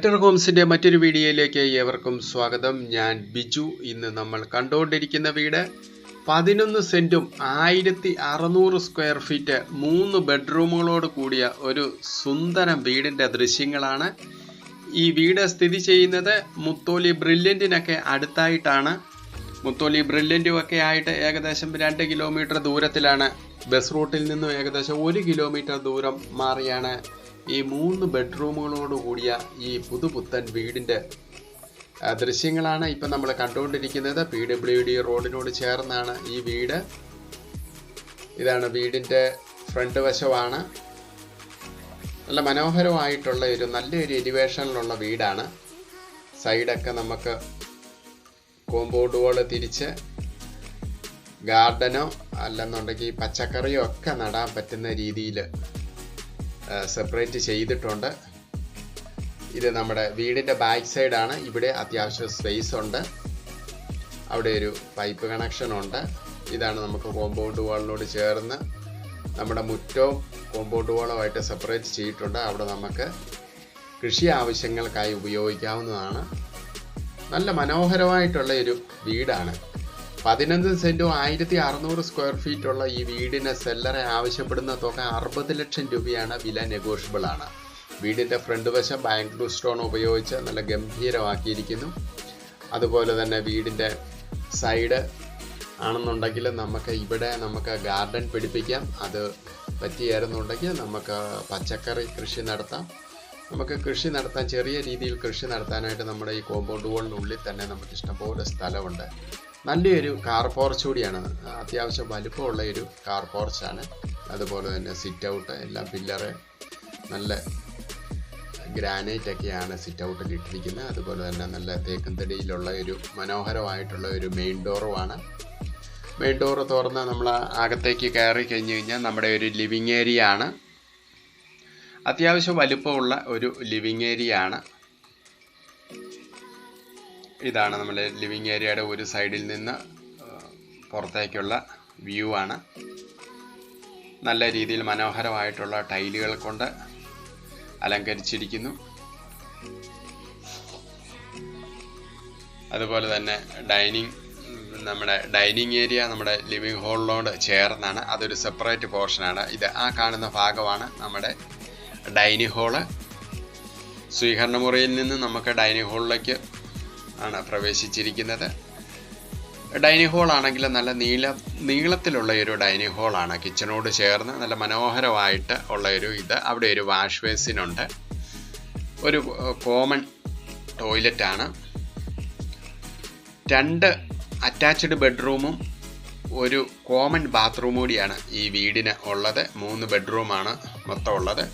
Better ഹോംസിന്റെ മറ്റൊരു വീഡിയോയിലേക്ക് ഏവർക്കും സ്വാഗതം. ഞാൻ ബിജു. ഇന്ന് നമ്മൾ കണ്ടുകൊണ്ടിരിക്കുന്ന വീട് പതിനൊന്ന് സെന്റും ആയിരത്തി അറുന്നൂറ് സ്ക്വയർ ഫീറ്റ് മൂന്ന് ബെഡ്റൂമുകളോട് കൂടിയ ഒരു സുന്ദരം വീടിന്റെ ദൃശ്യങ്ങളാണ്. ഈ വീട് സ്ഥിതി ചെയ്യുന്നത് മുത്തോലി ബ്രില്യന്റിനൊക്കെ അടുത്തായിട്ടാണ്. മുത്തോലി ബ്രില്യന്റും ഒക്കെ ആയിട്ട് ഏകദേശം രണ്ട് കിലോമീറ്റർ ദൂരത്തിലാണ്. ബസ് റൂട്ടിൽ നിന്നും ഏകദേശം ഒരു കിലോമീറ്റർ ദൂരം മാറിയാണ് ഈ മൂന്ന് ബെഡ്റൂമുകളോട് കൂടിയ ഈ പുതുപുത്തൻ വീടിന്റെ ദൃശ്യങ്ങളാണ് ഇപ്പം നമ്മൾ കണ്ടുകൊണ്ടിരിക്കുന്നത്. പി ഡബ്ല്യു ഡി റോഡിനോട് ചേർന്നാണ് ഈ വീട്. ഇതാണ് വീടിന്റെ ഫ്രണ്ട് വശമാണ്. നല്ല മനോഹരമായിട്ടുള്ള ഒരു നല്ലൊരു എലിവേഷനിലുള്ള വീടാണ്. സൈഡൊക്കെ നമുക്ക് കോമ്പൗണ്ട് കോമ്പൗണ്ടുകൾ തിരിച്ച് ഗാർഡനോ അല്ലെന്നുണ്ടെങ്കിൽ പച്ചക്കറിയോ ഒക്കെ നടാൻ പറ്റുന്ന രീതിയിൽ സെപ്പറേറ്റ് ചെയ്തിട്ടുണ്ട്. ഇത് നമ്മുടെ വീടിന്റെ ബാക്ക് സൈഡാണ് ഇവിടെ അത്യാവശ്യം സ്പേസ് ഉണ്ട്. അവിടെ ഒരു പൈപ്പ് കണക്ഷൻ ഉണ്ട്. ഇതാണ് നമുക്ക് കോമ്പൗണ്ട് വാളിനോട് ചേർന്ന് നമ്മുടെ മുറ്റവും കോമ്പൗണ്ട് വാളുമായിട്ട് സെപ്പറേറ്റ് ചെയ്തിട്ടുണ്ട്. അവിടെ നമുക്ക് കൃഷി ആവശ്യങ്ങൾക്കായി ഉപയോഗിക്കാവുന്നതാണ്. നല്ല മനോഹരമായിട്ടുള്ള ഒരു വീടാണ്. പതിനൊന്ന് സെന്റും ആയിരത്തി അറുന്നൂറ് സ്ക്വയർ ഫീറ്റ് ഉള്ള ഈ വീടിന് സെല്ലറെ ആവശ്യപ്പെടുന്ന തുക അറുപത് ലക്ഷം രൂപയാണ് വില നെഗോഷ്യബിൾ ആണ്. വീടിന്റെ ഫ്രണ്ട് വശം ബാംഗ്ലൂർ സ്റ്റോൺ ഉപയോഗിച്ച് നല്ല ഗംഭീരമാക്കിയിരിക്കുന്നു. അതുപോലെ തന്നെ വീടിന്റെ സൈഡ് ആണെന്നുണ്ടെങ്കിൽ നമുക്ക് ഇവിടെ നമുക്ക് ഗാർഡൻ പിടിപ്പിക്കാം. അത് പറ്റിയായിരുന്നുണ്ടെങ്കിൽ നമുക്ക് പച്ചക്കറി കൃഷി നടത്താം. നമുക്ക് കൃഷി നടത്താൻ ചെറിയ രീതിയിൽ കൃഷി നടത്താനായിട്ട് നമ്മുടെ ഈ കോമ്പൗണ്ട് വാളിനുള്ളിൽ തന്നെ നമുക്ക് ഇഷ്ടംപോലെ സ്ഥലമുണ്ട്. നല്ലൊരു കാർ പോർച്ച് കൂടിയാണ്. അത്യാവശ്യം വലുപ്പമുള്ള ഒരു കാർ പോർച്ചാണ് അതുപോലെ തന്നെ സിറ്റ് ഔട്ട് എല്ലാം പില്ലറ് നല്ല ഗ്രാനൈറ്റ് ഒക്കെയാണ് സിറ്റ് ഔട്ടിൽ ഇട്ടിരിക്കുന്നത്. അതുപോലെ തന്നെ നല്ല തേക്കും തടിയിലുള്ള ഒരു മനോഹരമായിട്ടുള്ള ഒരു മെയിൻ ഡോറുമാണ് മെയിൻ ഡോർ തുറന്ന് നമ്മൾ അകത്തേക്ക് കയറി കഴിഞ്ഞ് കഴിഞ്ഞാൽ നമ്മുടെ ഒരു ലിവിങ് ഏരിയ ആണ്. അത്യാവശ്യം വലുപ്പമുള്ള ഒരു ലിവിങ് ഏരിയ ആണ്. ഇതാണ് നമ്മുടെ ലിവിങ് ഏരിയയുടെ ഒരു സൈഡിൽ നിന്ന് പുറത്തേക്കുള്ള വ്യൂ ആണ്. നല്ല രീതിയിൽ മനോഹരമായിട്ടുള്ള ടൈലുകൾ കൊണ്ട് അലങ്കരിച്ചിരിക്കുന്നു. അതുപോലെ തന്നെ ഡൈനിങ് നമ്മുടെ ഡൈനിങ് ഏരിയ നമ്മുടെ ലിവിങ് ഹാളിനോട് ചേർന്നാണ്. അതൊരു സെപ്പറേറ്റ് പോർഷനാണ് ഇത് ആ കാണുന്ന ഭാഗമാണ് നമ്മുടെ ഡൈനിങ് ഹാൾ സ്വീകരണ മുറിയിൽ നിന്ന് നമുക്ക് ഡൈനിങ് ഹാളിലേക്ക് ആണ് പ്രവേശിച്ചിരിക്കുന്നത്. ഡൈനിങ് ഹോൾ ആണെങ്കിൽ നല്ല നീല നീളത്തിലുള്ള ഒരു ഡൈനിങ് ഹോളാണ് കിച്ചണോട് ചേർന്ന് നല്ല മനോഹരമായിട്ട് ഉള്ള ഒരു ഇത്. അവിടെ ഒരു വാഷ് ബേസിനുണ്ട് ഒരു കോമൺ ടോയ്ലറ്റ് ആണ്. രണ്ട് അറ്റാച്ച്ഡ് ബെഡ്റൂമും ഒരു കോമൺ ബാത്റൂം കൂടിയാണ് ഈ വീടിന് ഉള്ളത്. മൂന്ന് ബെഡ്റൂമാണ് മൊത്തം ഉള്ളത്.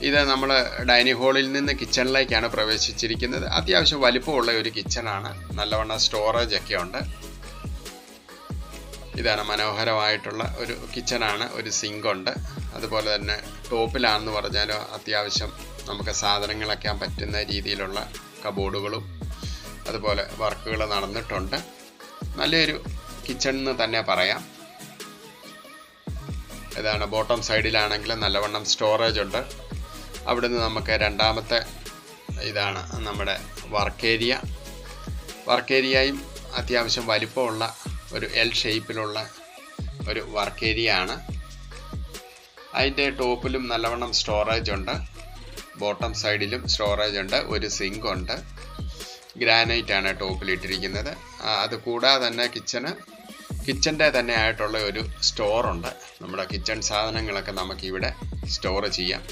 ഇത് നമ്മൾ ഡൈനിങ് ഹാളിൽ നിന്ന് കിച്ചണിലേക്കാണ് പ്രവേശിച്ചിരിക്കുന്നത്. അത്യാവശ്യം വലിപ്പമുള്ള ഒരു കിച്ചണാണ്. നല്ലവണ്ണം സ്റ്റോറേജ് ഒക്കെ ഉണ്ട്. ഇതാണ് മനോഹരമായിട്ടുള്ള ഒരു കിച്ചണാണ്. ഒരു സിങ്ക് ഉണ്ട്. അതുപോലെ തന്നെ ടോപ്പിലാണെന്ന് പറഞ്ഞാൽ അത്യാവശ്യം നമുക്ക് സാധനങ്ങളൊക്കെ പറ്റുന്ന രീതിയിലുള്ള കബോർഡുകളും അതുപോലെ വർക്കുകൾ നടന്നിട്ടുണ്ട്. നല്ലൊരു കിച്ചൺ എന്ന് തന്നെ പറയാം. ഇതാണ് ബോട്ടം സൈഡിലാണെങ്കിൽ നല്ലവണ്ണം സ്റ്റോറേജ് ഉണ്ട്. അവിടുന്ന് നമുക്ക് രണ്ടാമത്തെ ഇതാണ് നമ്മുടെ വർക്ക് ഏരിയ വർക്ക് ഏരിയയും അത്യാവശ്യം വലിപ്പമുള്ള ഒരു എൽ ഷേപ്പിലുള്ള ഒരു വർക്ക് ഏരിയ ആണ് അതിന്റെ ടോപ്പിലും നല്ലവണ്ണം സ്റ്റോറേജ് ഉണ്ട്. ബോട്ടം സൈഡിലും സ്റ്റോറേജ് ഉണ്ട്. ഒരു സിങ്ക് ഉണ്ട്. ഗ്രാനൈറ്റ് ആണ് ടോപ്പിൽ ഇട്ടിരിക്കുന്നത്. അത് കൂടാതെ തന്നെ കിച്ചണ് കിച്ചന്റെ തന്നെ ആയിട്ടുള്ള ഒരു സ്റ്റോറുണ്ട് നമ്മുടെ കിച്ചൺ സാധനങ്ങളൊക്കെ നമുക്ക് ഇവിടെ സ്റ്റോർ ചെയ്യാം.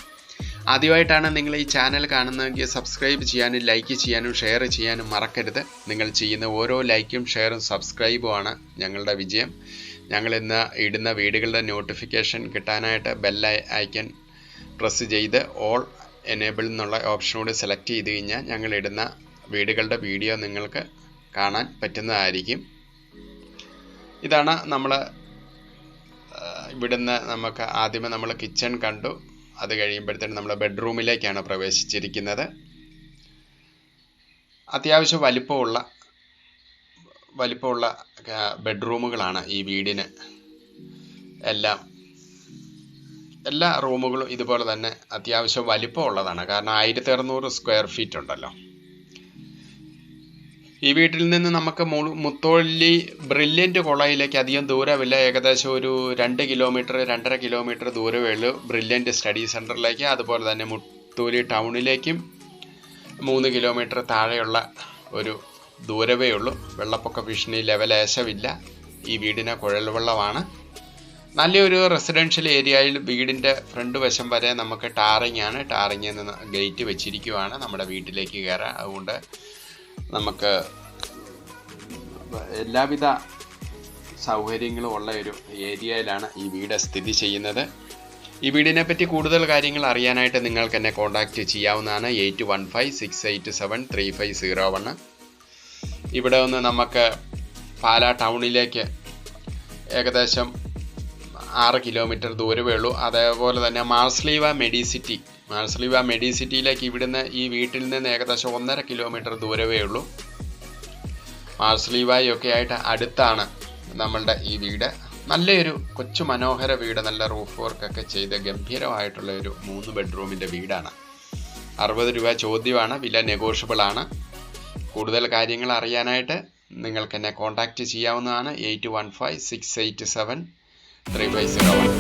ആദ്യമായിട്ടാണ് നിങ്ങൾ ഈ ചാനൽ കാണുന്നതെങ്കിൽ സബ്സ്ക്രൈബ് ചെയ്യാനും ലൈക്ക് ചെയ്യാനും ഷെയർ ചെയ്യാനും മറക്കരുത്. നിങ്ങൾ ചെയ്യുന്ന ഓരോ ലൈക്കും ഷെയറും സബ്സ്ക്രൈബുമാണ് ഞങ്ങളുടെ വിജയം. ഞങ്ങൾ ഇന്ന് ഇടുന്ന വീടുകളുടെ നോട്ടിഫിക്കേഷൻ കിട്ടാനായിട്ട് ബെൽ ഐക്കൺ പ്രസ് ചെയ്ത് ഓൾ എനേബിൾ എന്നുള്ള ഓപ്ഷനോട് സെലക്ട് ചെയ്ത് കഴിഞ്ഞാൽ ഞങ്ങൾ ഇടുന്ന വീടുകളുടെ വീഡിയോ നിങ്ങൾക്ക് കാണാൻ പറ്റുന്നതായിരിക്കും. ഇതാണ് നമ്മൾ ഇവിടുന്ന് നമുക്ക് ആദ്യമേ നമ്മൾ കിച്ചൺ കണ്ടു. അത് കഴിയുമ്പോഴത്തേനും നമ്മൾ ബെഡ്റൂമിലേക്കാണ് പ്രവേശിച്ചിരിക്കുന്നത്. അത്യാവശ്യം വലിപ്പമുള്ള വലിപ്പമുള്ള ബെഡ്റൂമുകളാണ് ഈ വീടിന്. എല്ലാം എല്ലാ റൂമുകളും ഇതുപോലെ തന്നെ അത്യാവശ്യം വലിപ്പമുള്ളതാണ്. കാരണം ആയിരത്തി അറുന്നൂറ് സ്ക്വയർ ഫീറ്റ് ഉണ്ടല്ലോ. ഈ വീട്ടിൽ നിന്ന് നമുക്ക് മുത്തോള്ളി ബ്രില്യന്റ് കോളേജിലേക്ക് അധികം ദൂരമില്ല. ഏകദേശം ഒരു രണ്ട് കിലോമീറ്റർ രണ്ടര കിലോമീറ്റർ ദൂരമേ ഉള്ളൂ ബ്രില്യന്റ് സ്റ്റഡി സെന്ററിലേക്ക് അതുപോലെ തന്നെ മുത്തോലി ടൗണിലേക്കും മൂന്ന് കിലോമീറ്റർ താഴെയുള്ള ഒരു ദൂരമേ ഉള്ളൂ. വെള്ളപ്പൊക്ക ഭീഷണി ലെവലേശമില്ല ഈ വീടിന് കുഴൽ വെള്ളമാണ് നല്ലൊരു റെസിഡൻഷ്യൽ ഏരിയയിൽ വീടിന്റെ ഫ്രണ്ട് വശം വരെ നമുക്ക് ടാറിങ് ആണ്. ടാറിങ്ങിൽ നിന്ന് ഗേറ്റ് വെച്ചിരിക്കുവാണ്. നമ്മുടെ വീട്ടിലേക്ക് കയറാം. അതുകൊണ്ട് നമുക്ക് എല്ലാവിധ സൗകര്യങ്ങളും ഉള്ള ഒരു ഏരിയയിലാണ് ഈ വീട് സ്ഥിതി ചെയ്യുന്നത്. ഈ വീടിനെ പറ്റി കൂടുതൽ കാര്യങ്ങൾ അറിയാനായിട്ട് നിങ്ങൾക്ക് എന്നെ കോൺടാക്റ്റ് ചെയ്യാവുന്നതാണ് eight one five six eight seven three five zero one ഇവിടെ ഒന്ന് നമുക്ക് പാലാ ടൗണിലേക്ക് ഏകദേശം ആറ് കിലോമീറ്റർ ദൂരമേ ഉള്ളൂ. അതേപോലെ തന്നെ മാർസ്ലീവ മെഡിസിറ്റി. മാർസ്ലീവ മെഡിസിറ്റിയിലേക്ക് ഇവിടുന്ന് ഈ വീട്ടിൽ നിന്ന് ഏകദേശം ഒന്നര കിലോമീറ്റർ ദൂരമേ ഉള്ളൂ. മാർസ്ലീവയൊക്കെ ആയിട്ട് അടുത്താണ് നമ്മളുടെ ഈ വീട്. നല്ലൊരു കൊച്ചു മനോഹര വീട് നല്ല റൂഫ് വർക്കൊക്കെ ചെയ്ത് ഗംഭീരമായിട്ടുള്ള ഒരു മൂന്ന് ബെഡ്റൂമിന്റെ വീടാണ്. അറുപത് രൂപ ചോദ്യമാണ് വില നെഗോഷ്യബിൾ ആണ്. കൂടുതൽ കാര്യങ്ങൾ അറിയാനായിട്ട് നിങ്ങൾക്ക് എന്നെ കോൺടാക്റ്റ് ചെയ്യാവുന്നതാണ്. Eight one five six eight seven three five zero one